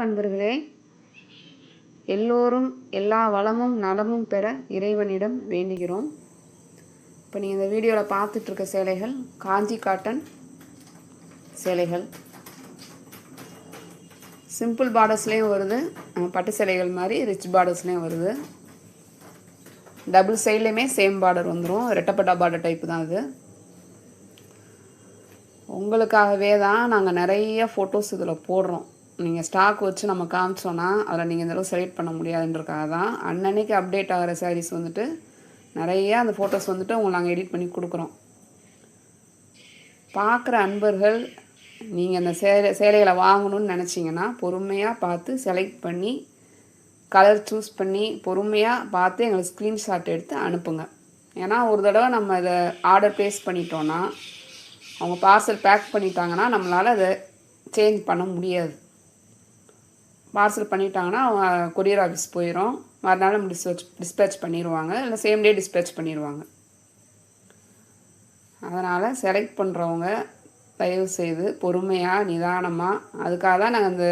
நண்பர்களே எல்லோரும் எல்லா வளமும் நலமும் பெற இறைவனிடம் வேண்டுகிறோம். இப்போ நீங்கள் இந்த வீடியோவில் பார்த்துட்ருக்க சேலைகள் காஞ்சி காட்டன் சேலைகள். சிம்பிள் பார்டர்ஸ்லேயும் வருது பட்டு சேலைகள் மாதிரி ரிச் பார்டர்ஸ்லேயும் வருது. டபுள் சைட்லேயுமே சேம் பார்டர் வந்துடும் ரெட்டப்பட்டா பார்டர் டைப்பு தான் அது. உங்களுக்காகவே தான் நாங்கள் நிறைய ஃபோட்டோஸ் இதில் போடுறோம். நீங்கள் ஸ்டாக் வச்சு நம்ம காமிச்சோன்னா அதில் நீங்கள் இந்த அளவு செலக்ட் பண்ண முடியாதுன்றக்காக தான் அன்னன்னைக்கு அப்டேட் ஆகிற சாரீஸ் வந்துட்டு நிறைய அந்த ஃபோட்டோஸ் வந்துட்டு உங்களை நாங்கள் எடிட் பண்ணி கொடுக்குறோம். பார்க்குற அன்பர்கள் நீங்கள் அந்த சேலை சேலைகளை வாங்கணும்னு நினச்சிங்கன்னா பொறுமையாக பார்த்து செலக்ட் பண்ணி கலர் சூஸ் பண்ணி பொறுமையாக பார்த்து எங்களுக்கு ஸ்க்ரீன்ஷாட் எடுத்து அனுப்புங்க. ஏன்னா ஒரு தடவை நம்ம இதை ஆர்டர் ப்ளேஸ் பண்ணிட்டோன்னா அவங்க பார்சல் பேக் பண்ணிட்டாங்கன்னா நம்மளால் அதை சேஞ்ச் பண்ண முடியாது. பார்சல் பண்ணிட்டாங்கன்னா அவங்க கொரியர் ஆஃபீஸ் போயிடும் மறுநாள் நம்ம டிஸ்பேச் டிஸ்பேச் பண்ணிடுவாங்க இல்லை சேம் டே டிஸ்பேச் பண்ணிடுவாங்க அதனால் செலக்ட் பண்ணுறவங்க தயவு செய்து பொறுமையாக நிதானமாக அதுக்காக தான் நாங்கள் அந்த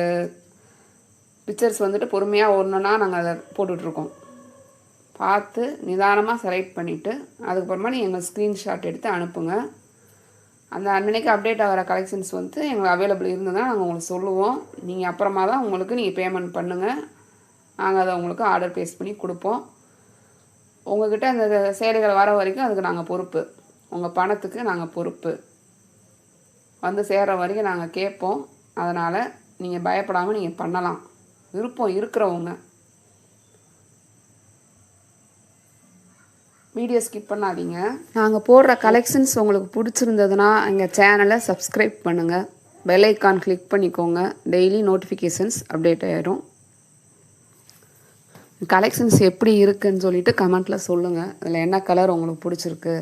பிக்சர்ஸ் வந்துட்டு பொறுமையாக ஒன்றுனா நாங்கள் அதை போட்டுட்ருக்கோம். பார்த்து நிதானமாக செலக்ட் பண்ணிவிட்டு அதுக்கப்புறமா நீங்கள் எங்கள் ஸ்க்ரீன்ஷாட் எடுத்து அனுப்புங்க. அந்த அன்னன்னைக்கு அப்டேட் ஆகிற கலெக்ஷன்ஸ் வந்து எங்களுக்கு அவைலபிள் இருந்ததுன்னா நாங்கள் உங்களுக்கு சொல்லுவோம். நீங்கள் அப்புறமா தான் உங்களுக்கு நீங்கள் பேமெண்ட் பண்ணுங்கள் நாங்கள் அதை உங்களுக்கு ஆர்டர் பேஸ் பண்ணி கொடுப்போம். உங்ககிட்ட அந்த சேலைகள் வர வரைக்கும் அதுக்கு நாங்கள் பொறுப்பு. உங்கள் பணத்துக்கு நாங்கள் பொறுப்பு. வந்து சேர்கிற வரைக்கும் நாங்கள் கேட்போம். அதனால் நீங்கள் பயப்படாமல் நீங்கள் பண்ணலாம். விருப்பம் இருக்கிறவங்க. வீடியோ ஸ்கிப் பண்ணாதீங்க. நாங்கள் போடுற கலெக்ஷன்ஸ் உங்களுக்கு பிடிச்சிருந்ததுன்னா எங்கள் சேனலை சப்ஸ்கிரைப் பண்ணுங்கள் பெல் ஐக்கான் கிளிக் பண்ணிக்கோங்க. டெய்லி நோட்டிஃபிகேஷன்ஸ் அப்டேட் ஆகிடும் கலெக்ஷன்ஸ் எப்படி இருக்குன்னு சொல்லிட்டு கமெண்ட்டில் சொல்லுங்கள் அதில் என்ன கலர் உங்களுக்கு பிடிச்சிருக்கு?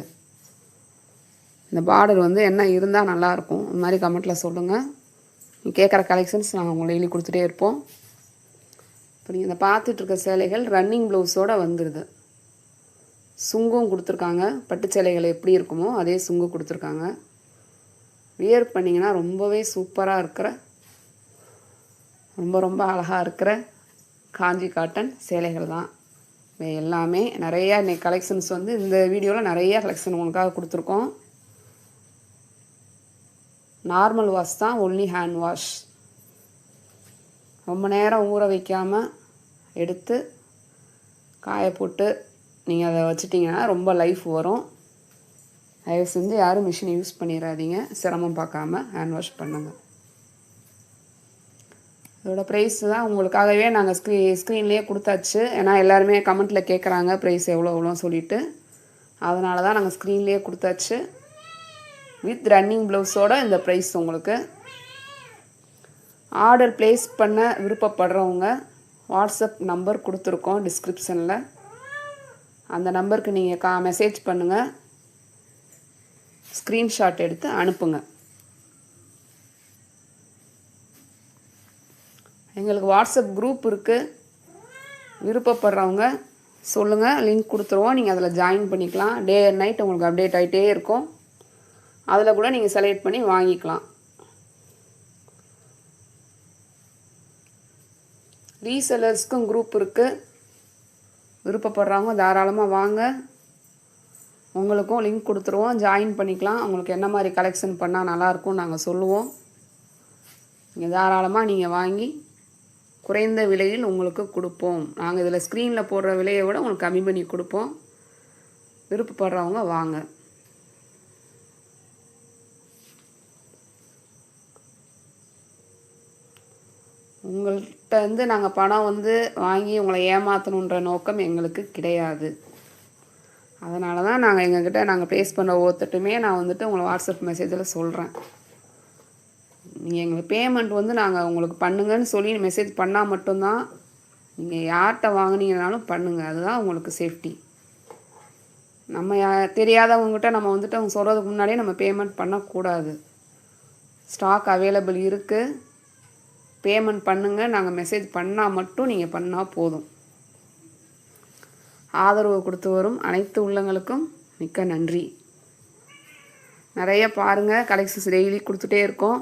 இந்த பார்டர் வந்து என்ன இருந்தால் நல்லாயிருக்கும் இந்த மாதிரி கமெண்ட்டில் சொல்லுங்கள் நீங்கள் கேட்குற கலெக்ஷன்ஸ் நாங்கள் உங்களுக்கு டெய்லி கொடுத்துட்டே இருப்போம். இப்போ நீங்கள் இந்த பார்த்துட்ருக்க சேலைகள் ரன்னிங் ப்ளவுஸோடு வந்துடுது சுங்கும் கொடுத்துருக்காங்க. பட்டு சேலைகள் எப்படி இருக்குமோ அதே சுங்கம் கொடுத்துருக்காங்க. வியர் பண்ணிங்கன்னா ரொம்பவே சூப்பராக இருக்கிற ரொம்ப ரொம்ப அழகாக இருக்கிற காஞ்சி காட்டன் சேலைகள் தான். எல்லாமே நிறையா இன்னைக்கு கலெக்ஷன்ஸ் வந்து இந்த வீடியோவில் நிறைய கலெக்ஷன் உங்களுக்காக கொடுத்துருக்கோம். நார்மல் வாஷ் தான் ஒன்லி ஹேண்ட் வாஷ் ரொம்ப நேரம் ஊற வைக்காமல் எடுத்து காய போட்டு நீங்கள் அதை வச்சுட்டிங்கன்னா ரொம்ப லைஃப் வரும். தயவு செஞ்சு யாரும் மிஷினை யூஸ் பண்ணிடாதீங்க சிரமம் பார்க்காம ஹேண்ட் வாஷ் பண்ணுங்கள் இதோட ப்ரைஸ் தான் உங்களுக்காகவே நாங்கள் ஸ்க்ரீ ஸ்க்ரீன்லேயே கொடுத்தாச்சு. ஏன்னா எல்லாருமே கமெண்ட்டில் கேட்குறாங்க ப்ரைஸ் எவ்வளோ எவ்வளோன்னு சொல்லிட்டு. அதனால தான் நாங்கள் ஸ்க்ரீன்லேயே கொடுத்தாச்சு வித் ரன்னிங் ப்ளவுஸோட இந்த ப்ரைஸ் உங்களுக்கு. ஆர்டர் ப்ளேஸ் பண்ண விருப்பப்படுறவங்க வாட்ஸ்அப் நம்பர் கொடுத்துருக்கோம் டிஸ்கிரிப்ஷனில் அந்த நம்பருக்கு நீங்கள் கா மெசேஜ் பண்ணுங்கள் ஸ்க்ரீன்ஷாட் எடுத்து அனுப்புங்க. எங்களுக்கு வாட்ஸ்அப் குரூப் இருக்குது விருப்பப்படுறவங்க சொல்லுங்கள் லிங்க் கொடுத்துருவோம். நீங்கள் அதில் ஜாயின் பண்ணிக்கலாம். டே அண்ட் நைட் உங்களுக்கு அப்டேட் ஆகிட்டே இருக்கும். அதில் கூட நீங்கள் செலக்ட் பண்ணி வாங்கிக்கலாம். ரீசெல்லர்ஸ்க்கும் குரூப் இருக்குது விருப்பப்படுறவங்க தாராளமாக வாங்க. உங்களுக்கும் லிங்க் கொடுத்துருவோம். ஜாயின் பண்ணிக்கலாம். உங்களுக்கு என்ன மாதிரி கலெக்ஷன் பண்ணால் நல்லாயிருக்கும் நாங்கள் சொல்லுவோம். நீங்கள் தாராளமாக நீங்கள் வாங்கி குறைந்த விலையில் உங்களுக்கு கொடுப்போம். நாங்கள் இதில் ஸ்க்ரீனில் போடுற விலையை விட உங்களுக்கு கம்மி பண்ணி கொடுப்போம். விருப்பப்படுறவங்க வாங்க. உங்கள்கிட்ட வந்து நாங்கள் பணம் வந்து வாங்கி உங்களை ஏமாற்றணுன்ற நோக்கம் எங்களுக்கு கிடையாது. அதனால தான் நாங்கள் எங்ககிட்ட நாங்கள் பேஸ் பண்ண ஒவ்வொருத்தட்டுமே நான் வந்துட்டு உங்களை வாட்ஸ்அப் மெசேஜில் சொல்கிறேன் நீங்கள் எங்களுக்கு பேமெண்ட் வந்து நாங்கள் உங்களுக்கு பண்ணுங்கன்னு சொல்லி மெசேஜ் பண்ணால் மட்டும்தான் நீங்கள் யார்கிட்ட வாங்கினீங்கனாலும் பண்ணுங்கள் அதுதான் உங்களுக்கு சேஃப்டி நம்ம யா தெரியாதவங்ககிட்ட நம்ம வந்துட்டு அவங்க சொல்கிறதுக்கு முன்னாடியே நம்ம பேமெண்ட் பண்ணக்கூடாது. ஸ்டாக் அவைலபிள் இருக்குது பேமெண்ட் பண்ணுங்கள் நாங்கள் மெசேஜ் பண்ணால் மட்டும் நீங்கள் பண்ணால் போதும். ஆதரவு கொடுத்து வரும் அனைத்து உள்ளங்களுக்கும் மிக்க நன்றி. நிறைய பாருங்கள் கலெக்ஷன்ஸ் டெய்லி கொடுத்துட்டே இருக்கோம்.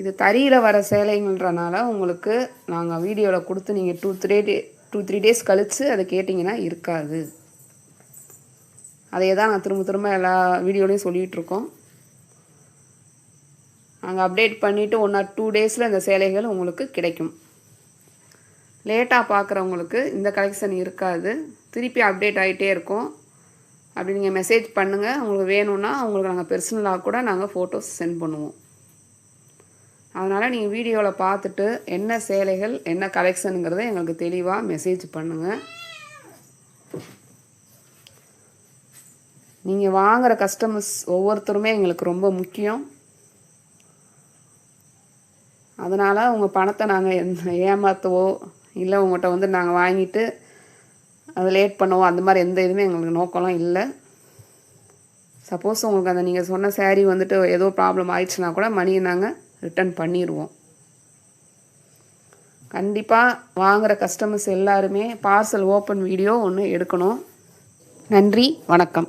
இது தறியில் வர சேலைங்கன்றனால உங்களுக்கு நாங்கள் வீடியோவில் கொடுத்து நீங்கள் two three day two three days கழித்து அதை கேட்டிங்கன்னா இருக்காது. அதையே தான் நான் திரும்ப திரும்ப எல்லா வீடியோலையும் சொல்லிகிட்ருக்கோம் நாங்கள் அப்டேட் பண்ணிவிட்டு ஒன் ஆர் டூ டேஸில் இந்த சேலைகள் உங்களுக்கு கிடைக்கும். லேட்டாக பார்க்குறவங்களுக்கு இந்த கலெக்ஷன் இருக்காது. திருப்பி அப்டேட் ஆகிட்டே இருக்கும். அப்படி நீங்கள் மெசேஜ் பண்ணுங்கள் உங்களுக்கு வேணும்னா உங்களுக்கு நாங்கள் பெர்சனலாக கூட நாங்கள் ஃபோட்டோஸ் சென்ட் பண்ணுவோம். அதனால் நீங்கள் வீடியோவில் பார்த்துட்டு என்ன சேலைகள் என்ன கலெக்ஷனுங்கிறத எங்களுக்கு தெளிவாக மெசேஜ் பண்ணுங்கள் நீங்கள் வாங்குகிற கஸ்டமர்ஸ் ஒவ்வொருத்தருமே எங்களுக்கு ரொம்ப முக்கியம். அதனால் உங்கள் பணத்தை நாங்கள் எந்த ஏமாற்றவோ இல்லை உங்கள்கிட்ட வந்து நாங்கள் வாங்கிட்டு அதை லேட் பண்ணுவோம் அந்த மாதிரி எந்த இதுவுமே எங்களுக்கு நோக்கம்லாம் இல்லை. சப்போஸ் உங்களுக்கு அந்த நீங்கள் சொன்ன சேரீ வந்துட்டு ஏதோ ப்ராப்ளம் ஆயிடுச்சுன்னா கூட மணியை நாங்கள் ரிட்டர்ன் பண்ணிடுவோம் கண்டிப்பாக வாங்குகிற கஸ்டமர்ஸ் எல்லாருமே பார்சல் ஓப்பன் வீடியோ ஒன்று எடுக்கணும். நன்றி வணக்கம்.